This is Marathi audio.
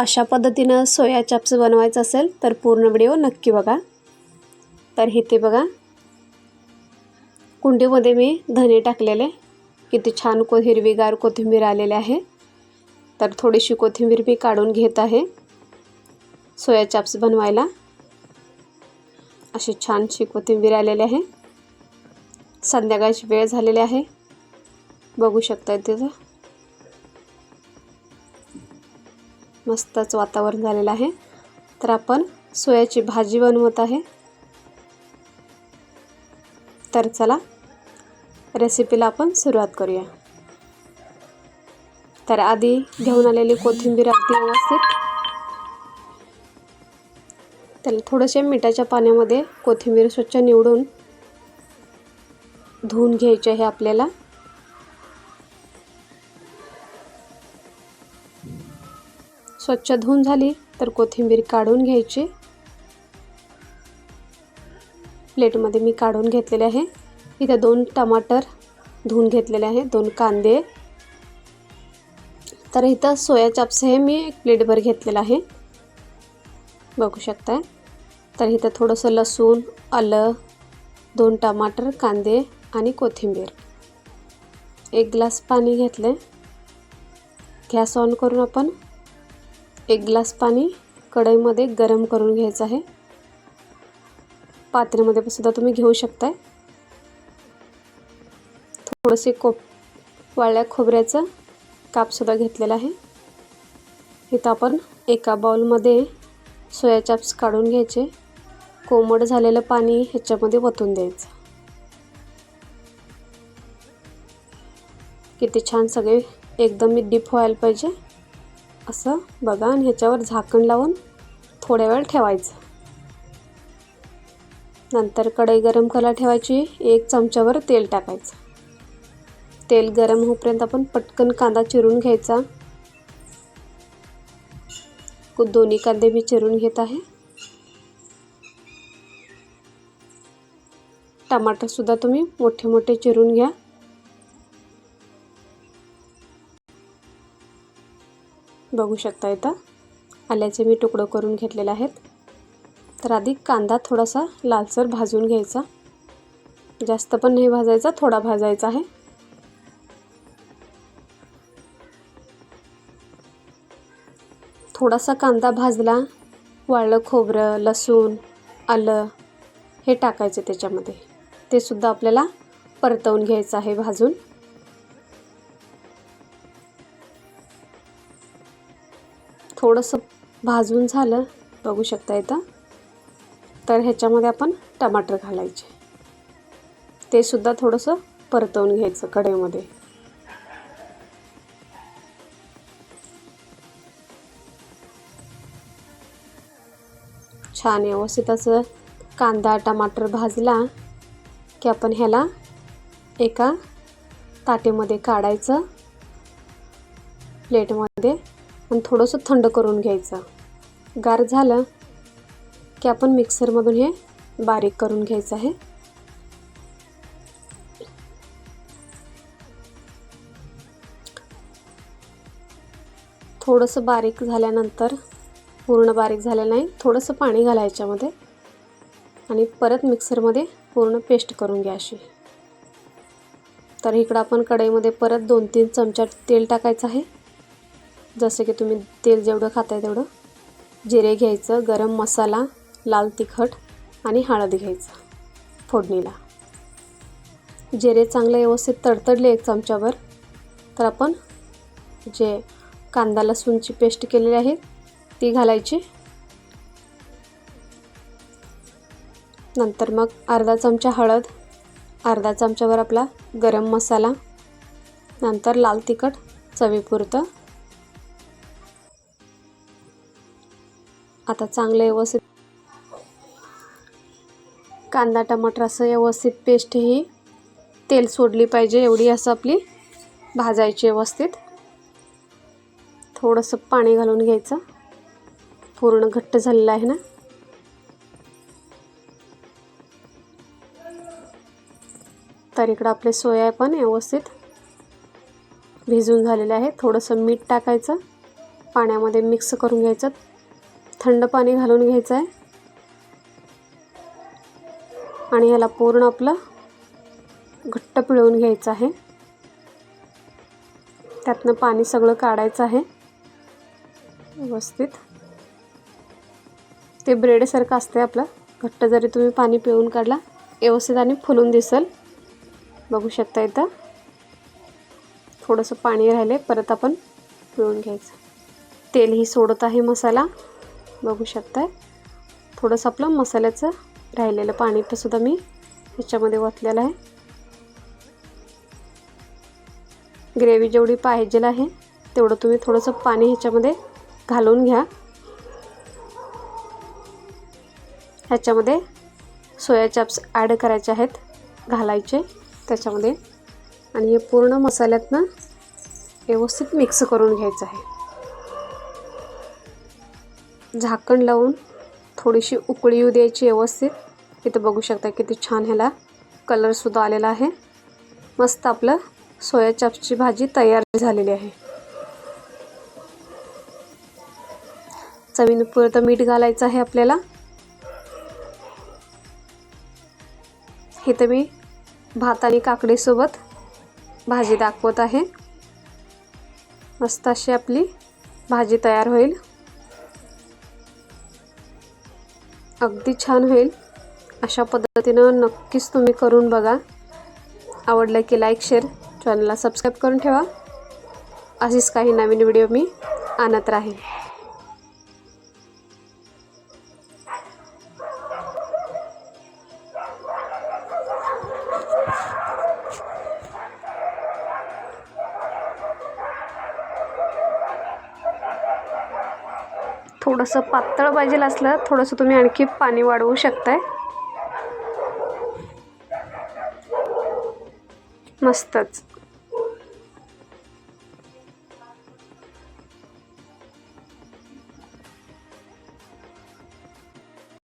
अशा पद्धतीनं सोया चाप्स बनवायचं असेल तर पूर्ण व्हिडिओ नक्की बघा. तर इथे बघा. कुंडीमध्ये मी धने टाकलेले. किती छान को हिरवीगार कोथिंबीर आलेले आहे. तर थोडीशी कोथिंबीर मी काढून घेत आहे. सोया चाप्स बनवायला. अशी छानशी कोथिंबीर आलेली आहे. संध्याकाळची वेळ झालेली आहे. बघू शकता तिथं. मस्तच वातावरण झालेलं आहे. तर आपण सोयाची भाजी बनवत आहे. तर चला रेसिपीला आपण सुरुवात करूया. तर आधी घेऊन आलेली कोथिंबीर अगदी व्यवस्थित. त्याला थोडेसे मिठाच्या पाण्यामध्ये कोथिंबीर स्वच्छ निवडून धुवून घ्यायचे आहे आपल्याला. स्वच्छ धुवून झाली तर कोथिंबीर काढून घ्यायची. प्लेटमध्ये मी काढून घेतलेले आहे. इथे दोन टमाटर धुवून घेतलेले आहे दोन कांदे. तर इथं सोया चाप्स हे मी एक प्लेटभर घेतलेलं आहे. बघू शकताय. तर इथं थोडंसं लसूण आलं दोन टमाटर कांदे आणि कोथिंबीर. एक ग्लास पाणी घेतले गॅस ऑन करून आपण एक ग्लास पाणी कढईमध्ये गरम करून घ्यायचं आहे. पात्रेमध्ये सुद्धा तुम्ही घेऊ शकताय. थोडंसे कोप वाळल्या खोबऱ्याचं कापसुद्धा घेतलेला आहे. इथं आपण एका बाउलमध्ये सोया चाप्स काढून घ्यायचे. कोमट झालेलं पाणी ह्याच्यामध्ये वतून द्यायचं. किती छान सगळे एकदम डीप व्हायला पाहिजे. असं बघा आणि ह्याच्यावर झाकण लावून थोड्या वेळ ठेवायचं. नंतर कढई गरम करायला ठेवायची एक चमच्यावर तेल टाकायचं. तेल गरम होईपर्यंत आपण पटकन कांदा चिरून घ्यायचा. दोन्ही कांदे मी चिरून घेत आहे. टमाटरसुद्धा तुम्ही मोठे मोठे चिरून घ्या. बघू शकता इथं. आल्याचे मी तुकडं करून घेतलेले आहेत. तर आधी कांदा थोडासा लालसर भाजून घ्यायचा. जास्त पण नाही भाजायचा थोडा भाजायचा आहे. थोडासा कांदा भाजला वाळलं खोबरं लसूण आलं हे टाकायचं त्याच्यामध्ये. ते सुद्धा आपल्याला परतवून घ्यायचं आहे भाजून. थोडंसं भाजून झालं बघू शकता इथं. तर ह्याच्यामध्ये आपण टमाटर घालायचे. ते सुद्धा थोडंसं परतवून घ्यायचं कढईमध्ये. छान व्यवस्थित असं कांदा टमाटर भाजला की आपण ह्याला एका ताटेमध्ये काढायचं. प्लेटमध्ये आणि थोडंसं थंड करून घ्यायचं. गार झालं की आपण मिक्सरमधून हे बारीक करून घ्यायचं आहे. थोडंसं बारीक झाल्यानंतर पूर्ण बारीक झालं नाही थोडंसं पाणी घाला याच्यामध्ये आणि परत मिक्सरमध्ये पूर्ण पेस्ट करून घ्या अशी. तर इकडं आपण कढईमध्ये परत दोन तीन चमचा तेल टाकायचं आहे. जसं की तुम्ही तेल जेवढं खाताय तेवढं जिरे घ्यायचं गरम मसाला लाल तिखट आणि हळद घ्यायचं फोडणीला. जिरे चांगले व्यवस्थित तडतडले एक चमच्यावर तर आपण जे कांदा लसूणची पेस्ट केलेली आहे ती घालायची. नंतर मग अर्धा चमचा हळद अर्धा चमच्यावर आपला गरम मसाला नंतर लाल तिखट चवीपुरतं आता चांगलं व्यवस्थित. कांदा टमाटर असं व्यवस्थित पेस्ट ही तेल सोडली पाहिजे एवढी असं आपली भाजायची व्यवस्थित. थोडंसं पाणी घालून घ्यायचं. पूर्ण घट्ट झालेलं आहे ना. तर इकडं आपले सोया पण व्यवस्थित भिजून झालेले आहे थोडंसं मीठ टाकायचं. पाण्यामध्ये मिक्स करून घ्यायचं. थंड पाणी घालून घ्यायचं आहे आणि ह्याला पूर्ण आपलं घट्ट पिळवून घ्यायचं आहे. त्यातनं पाणी सगळं काढायचं आहे. व्यवस्थित. ते ब्रेडसारखं असते आपलं. घट्ट जरी तुम्ही पाणी पिळून काढला व्यवस्थित आणि फुलून दिसेल. बघू शकता इथं. थोडंसं पाणी राहिले परत आपण पिळून घ्यायचं. तेलही सोडत आहे मसाला. बघू शकताय. थोडंसं आपलं मसाल्याचं राहिलेलं पाणी तर सुद्धा मी ह्याच्यामध्ये ओतलेलं आहे. ग्रेव्ही जेवढी पाहिजेल आहे तेवढं तुम्ही थोडंसं पाणी ह्याच्यामध्ये घालून घ्या. ह्याच्यामध्ये सोया चॅप्स ॲड करायचे आहेत घालायचे त्याच्यामध्ये. आणि हे पूर्ण मसाल्यातनं व्यवस्थित मिक्स करून घ्यायचं आहे. झाकण लावून थोडीशी उकळी येऊ द्यायची व्यवस्थित. इथं बघू शकता किती छान ह्याला कलरसुद्धा आलेला आहे. मस्त आपलं सोया चपची भाजी तयार झालेली आहे. चवीनं पुरतं मीठ घालायचं आहे आपल्याला. इथं मी भात आणि काकडीसोबत भाजी दाखवत आहे. मस्त अशी आपली भाजी तयार होईल. अगदी छान होईल. अशा पद्धतीनं नक्कीच तुम्ही करून बघा. आवडलं की लाईक शेअर चॅनलला सबस्क्राईब करून ठेवा. अशीच काही नवीन व्हिडिओ मी आणत राहील थोडंसं पातळ पाहिजे असलं थोडंसं तुम्ही आणखी पाणी वाढवू शकताय. मस्तच.